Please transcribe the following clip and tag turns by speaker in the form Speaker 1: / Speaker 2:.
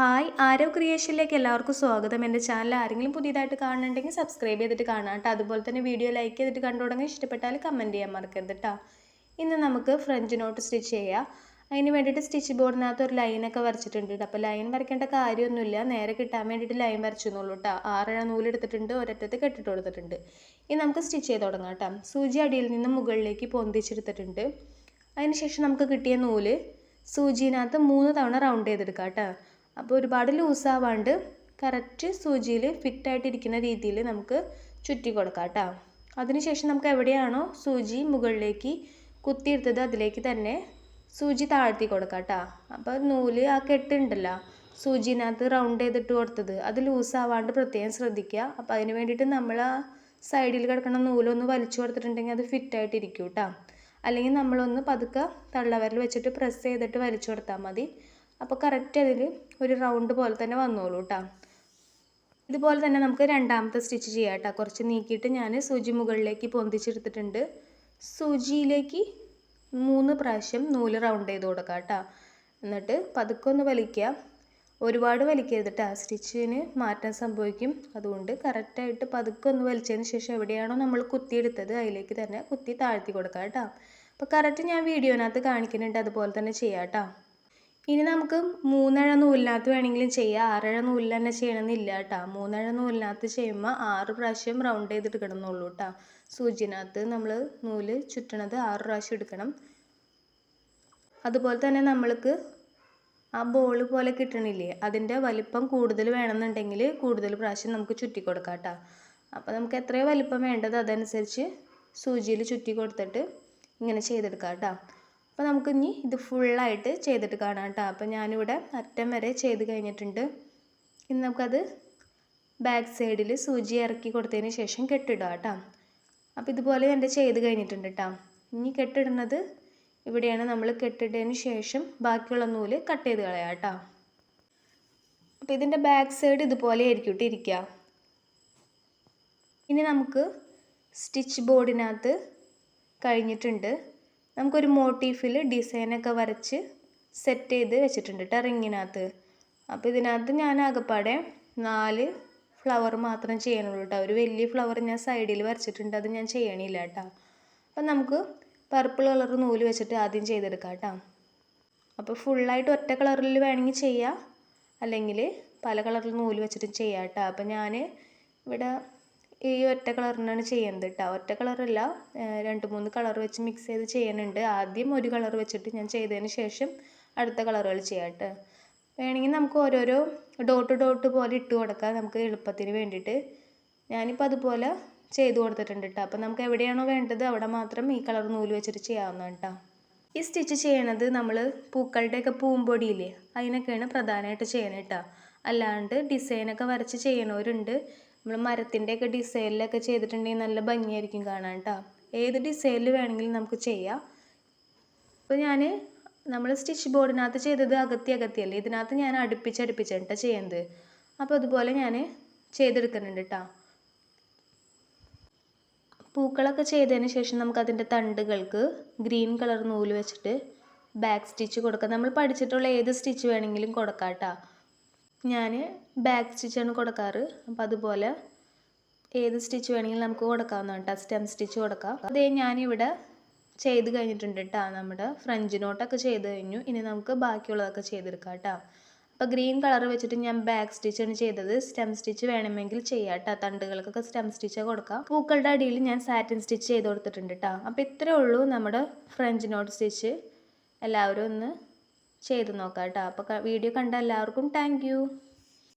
Speaker 1: Hi ആരോ ക്രിയേഷനിലേക്ക് എല്ലാവർക്കും സ്വാഗതം. എന്റെ ചാനൽ ആരെങ്കിലും പുതിയതായിട്ട് കാണുന്നുണ്ടെങ്കിൽ സബ്സ്ക്രൈബ് ചെയ്തിട്ട് കാണാം കേട്ടോ. അതുപോലെ തന്നെ വീഡിയോ ലൈക്ക് ചെയ്തിട്ട് കണ്ടു തുടങ്ങി. ഇഷ്ടപ്പെട്ടാൽ കമന്റ് ചെയ്യാൻ മറക്കരുത് കേട്ടോ. ഇന്ന് നമുക്ക് ഫ്രഞ്ച് നോട്ട് സ്റ്റിച്ച് ചെയ്യാം. അതിന് വേണ്ടിയിട്ട് സ്റ്റിച്ച് ബോർഡിനകത്ത് ഒരു ലൈനൊക്കെ വരച്ചിട്ടുണ്ട് ട്ടോ. അപ്പോൾ ലൈൻ വരയ്ക്കേണ്ട കാര്യമൊന്നുമില്ല. നേരെ കിട്ടാൻ വേണ്ടിയിട്ട് ലൈൻ വരച്ചെന്നുള്ളൂ കേട്ടോ. ആറര നൂലെടുത്തിട്ടുണ്ട് ഒരറ്റത്ത് കെട്ടിട്ട് കൊടുത്തിട്ടുണ്ട്. ഇനി നമുക്ക് സ്റ്റിച്ച് ചെയ്ത് തുടങ്ങാം കേട്ടോ. സൂചി അടിയിൽ നിന്ന് മുകളിലേക്ക് പൊന്തിച്ചെടുത്തിട്ടുണ്ട്. അതിന് ശേഷം നമുക്ക് കിട്ടിയ നൂൽ സൂചിനകത്ത് മൂന്ന് തവണ റൗണ്ട് ചെയ്തെടുക്കാം കേട്ടോ. അപ്പോൾ ഒരുപാട് ലൂസാവാണ്ട് കറക്റ്റ് സൂചിയിൽ ഫിറ്റായിട്ടിരിക്കുന്ന രീതിയിൽ നമുക്ക് ചുറ്റി കൊടുക്കാം കേട്ടോ. അതിനുശേഷം നമുക്ക് എവിടെയാണോ സൂചി മുകളിലേക്ക് കുത്തിയെടുത്തത് അതിലേക്ക് തന്നെ സൂചി താഴ്ത്തി കൊടുക്കാം കേട്ടോ. അപ്പോൾ നൂൽ ആ കെട്ടുണ്ടല്ലോ സൂചിനകത്ത് റൗണ്ട് ചെയ്തിട്ട് കൊടുത്തത് അത് ലൂസാവാണ്ട് പ്രത്യേകം ശ്രദ്ധിക്കുക. അപ്പോൾ അതിന് വേണ്ടിയിട്ട് നമ്മൾ ആ സൈഡിൽ കിടക്കുന്ന നൂലൊന്ന് വലിച്ചു കൊടുത്തിട്ടുണ്ടെങ്കിൽ അത് ഫിറ്റായിട്ടിരിക്കും കേട്ടോ. അല്ലെങ്കിൽ നമ്മളൊന്ന് പതുക്കെ തള്ളവരൽ വെച്ചിട്ട് പ്രസ് ചെയ്തിട്ട് വലിച്ചു കൊടുത്താൽ മതി. അപ്പോൾ കറക്റ്റ് അതിൽ ഒരു റൗണ്ട് പോലെ തന്നെ വന്നോളൂ കേട്ടോ ഇതുപോലെ തന്നെ നമുക്ക് രണ്ടാമത്തെ സ്റ്റിച്ച് ചെയ്യാം കേട്ടോ കുറച്ച് നീക്കിയിട്ട് ഞാൻ സൂചി മുകളിലേക്ക് പൊന്തിച്ചെടുത്തിട്ടുണ്ട്. സൂചിയിലേക്ക് മൂന്ന് പ്രാവശ്യം നൂൽ റൗണ്ട് ചെയ്ത് കൊടുക്കുക കേട്ടോ എന്നിട്ട് പതുക്കെ ഒന്ന് വലിക്കുക. ഒരുപാട് വലിക്കരുത് കേട്ടോ സ്റ്റിച്ചിന് മാറ്റം സംഭവിക്കും. അതുകൊണ്ട് കറക്റ്റായിട്ട് പതുക്കെ ഒന്ന് വലിച്ചതിന് ശേഷം എവിടെയാണോ നമ്മൾ കുത്തിയെടുത്തത് അതിലേക്ക് തന്നെ കുത്തി താഴ്ത്തി കൊടുക്കുക കേട്ടോ അപ്പോൾ കറക്റ്റ് ഞാൻ വീഡിയോനകത്ത് കാണിക്കുന്നുണ്ട്. അതുപോലെ തന്നെ ചെയ്യാം കേട്ടോ ഇനി നമുക്ക് മൂന്നഴ നൂലിനകത്ത് വേണമെങ്കിലും ചെയ്യാം. ആറഴ നൂലിൽ തന്നെ ചെയ്യണമെന്നില്ല കേട്ടോ മൂന്നഴ നൂലിനകത്ത് ചെയ്യുമ്പോൾ ആറ് പ്രാവശ്യം റൗണ്ട് ചെയ്തെടുക്കണം എന്നുള്ളൂ കേട്ടോ സൂചിനകത്ത് നമ്മൾ നൂൽ ചുറ്റണത് ആറ് പ്രാവശ്യം എടുക്കണം. അതുപോലെ തന്നെ നമ്മൾക്ക് ആ ബോൾ പോലെ കിട്ടണില്ലേ? അതിന്റെ വലിപ്പം കൂടുതൽ വേണമെന്നുണ്ടെങ്കിൽ കൂടുതൽ പ്രാവശ്യം നമുക്ക് ചുറ്റി കൊടുക്കാം കേട്ടോ അപ്പോൾ നമുക്ക് എത്രയോ വലിപ്പം വേണ്ടത് അതനുസരിച്ച് സൂചിയിൽ ചുറ്റി കൊടുത്തിട്ട് ഇങ്ങനെ ചെയ്തെടുക്കാം കേട്ടോ അപ്പോൾ നമുക്ക് ഇനി ഇത് ഫുള്ളായിട്ട് ചെയ്തിട്ട് കാണാം കേട്ടോ അപ്പോൾ ഞാനിവിടെ അറ്റം വരെ ചെയ്ത് കഴിഞ്ഞിട്ടുണ്ട്. ഇനി നമുക്കത് ബാക്ക് സൈഡിൽ സൂചി ഇറക്കി കൊടുത്തതിന് ശേഷം കെട്ടിടുക കേട്ടോ അപ്പോൾ ഇതുപോലെ എന്റെ ചെയ്ത് കഴിഞ്ഞിട്ടുണ്ട് കേട്ടോ ഇനി കെട്ടിടുന്നത് ഇവിടെയാണ് നമ്മൾ കെട്ടിട്ടതിന് ശേഷം ബാക്കിയുള്ള നൂൽ കട്ട് ചെയ്ത് കളയാം കേട്ടോ അപ്പോൾ ഇതിന്റെ ബാക്ക് സൈഡ് ഇതുപോലെ ആയിരിക്കും ഇട്ടിരിക്കുക ഇനി നമുക്ക് സ്റ്റിച്ച് ബോർഡിനകത്ത് കഴിഞ്ഞിട്ടുണ്ട്. നമുക്കൊരു മോട്ടീഫിൽ ഡിസൈനൊക്കെ വരച്ച് സെറ്റ് ചെയ്ത് വെച്ചിട്ടുണ്ട് കേട്ടോ റിങ്ങിനകത്ത്. അപ്പോൾ ഇതിനകത്ത് ഞാൻ ആകെപ്പാടെ നാല് ഫ്ലവർ മാത്രം ചെയ്യണുള്ളൂ കേട്ടോ ഒരു വലിയ ഫ്ലവർ ഞാൻ സൈഡിൽ വരച്ചിട്ടുണ്ട് അത് ഞാൻ ചെയ്യണില്ല കേട്ടോ അപ്പം നമുക്ക് പർപ്പിൾ കളർ നൂൽ വെച്ചിട്ട് ആദ്യം ചെയ്തെടുക്കാം കേട്ടോ അപ്പോൾ ഫുള്ളായിട്ട് ഒറ്റ കളറിൽ വേണമെങ്കിൽ ചെയ്യാം. അല്ലെങ്കിൽ പല കളറിൽ നൂൽ വെച്ചിട്ട് ചെയ്യാം കേട്ടോ അപ്പം ഞാൻ ഇവിടെ ഈ ഒറ്റ കളറിനാണ് ചെയ്യുന്നത് കേട്ടോ ഒറ്റ കളറല്ല രണ്ട് മൂന്ന് കളർ വെച്ച് മിക്സ് ചെയ്ത് ചെയ്യുന്നുണ്ട് ആദ്യം ഒരു കളർ വെച്ചിട്ട് ഞാൻ ചെയ്തതിന് ശേഷം അടുത്ത കളറുകൾ ചെയ്യാം വേണമെങ്കിൽ നമുക്ക് ഓരോരോ ഡോട്ട് ഡോട്ട് പോലെ ഇട്ട് കൊടുക്കാം. നമുക്ക് എളുപ്പത്തിന് വേണ്ടിയിട്ട്. ഞാനിപ്പോൾ അതുപോലെ ചെയ്ത് കൊടുത്തിട്ടുണ്ട് കേട്ടോ അപ്പോൾ നമുക്ക് എവിടെയാണോ വേണ്ടത് അവിടെ മാത്രം ഈ കളർ നൂൽ വെച്ചിട്ട് ചെയ്യാവുന്നതാണ് കേട്ടോ ഈ സ്റ്റിച്ച് ചെയ്യണത് നമ്മൾ പൂക്കളുടെയൊക്കെ പൂമ്പൊടിയില്ലേ അതിനൊക്കെയാണ് പ്രധാനമായിട്ട് ചെയ്യണത് കേട്ടോ അല്ലാണ്ട് ഡിസൈനൊക്കെ വരച്ച് ചെയ്യണവരുണ്ട്. നമ്മൾ മരത്തിന്റെയൊക്കെ ഡിസൈനിലൊക്കെ ചെയ്തിട്ടുണ്ടെങ്കിൽ നല്ല ഭംഗിയായിരിക്കും കാണാൻ കേട്ടോ ഏത് ഡിസൈനിൽ വേണമെങ്കിലും നമുക്ക് ചെയ്യാം. അപ്പോൾ ഞാൻ നമ്മൾ സ്റ്റിച്ച് ബോർഡിനകത്ത് ചെയ്തത് അകത്തി അകത്തിയല്ലേ ഇതിനകത്ത് ഞാൻ അടുപ്പിച്ചടുപ്പിച്ചാണ് ചെയ്യുന്നത്. അപ്പോൾ അതുപോലെ ഞാൻ ചെയ്തെടുക്കുന്നുണ്ട് കേട്ടോ പൂക്കളൊക്കെ ചെയ്തതിന് ശേഷം നമുക്ക് അതിന്റെ തണ്ടുകൾക്ക് ഗ്രീൻ കളർ നൂൽ വെച്ചിട്ട് ബാക്ക് സ്റ്റിച്ച് കൊടുക്കാം. നമ്മൾ പഠിച്ചിട്ടുള്ള ഏത് സ്റ്റിച്ച് വേണമെങ്കിലും കൊടുക്കാം കേട്ടോ ഞാൻ ബാക്ക് സ്റ്റിച്ചാണ് കൊടുക്കാറ്. അപ്പോൾ അതുപോലെ ഏത് സ്റ്റിച്ച് വേണമെങ്കിലും നമുക്ക് കൊടുക്കാവുന്നതാണ് കേട്ടോ. സ്റ്റെം സ്റ്റിച്ച് കൊടുക്കാം. അതേ ഞാനിവിടെ ചെയ്ത് കഴിഞ്ഞിട്ടുണ്ട് കേട്ടോ. നമ്മുടെ ഫ്രഞ്ച് നോട്ടൊക്കെ ചെയ്ത് കഴിഞ്ഞു. ഇനി നമുക്ക് ബാക്കിയുള്ളതൊക്കെ ചെയ്തെടുക്കാം കേട്ടോ. അപ്പോൾ ഗ്രീൻ കളർ വെച്ചിട്ട് ഞാൻ ബാക്ക് സ്റ്റിച്ചാണ് ചെയ്തത്. സ്റ്റെം സ്റ്റിച്ച് വേണമെങ്കിൽ ചെയ്യാം കേട്ടോ. തണ്ടുകൾക്കൊക്കെ സ്റ്റെം സ്റ്റിച്ച് കൊടുക്കാം. പൂക്കളുടെ അടിയിൽ ഞാൻ സാറ്റിൻ സ്റ്റിച്ച് ചെയ്ത് കൊടുത്തിട്ടുണ്ട് കേട്ടോ. അപ്പോൾ ഇത്രയേ ഉള്ളൂ നമ്മുടെ ഫ്രഞ്ച് നോട്ട് സ്റ്റിച്ച് എല്ലാവരും ഒന്ന് ചെയ്ത് നോക്കാം കേട്ടോ അപ്പോൾ വീഡിയോ കണ്ട എല്ലാവർക്കും താങ്ക്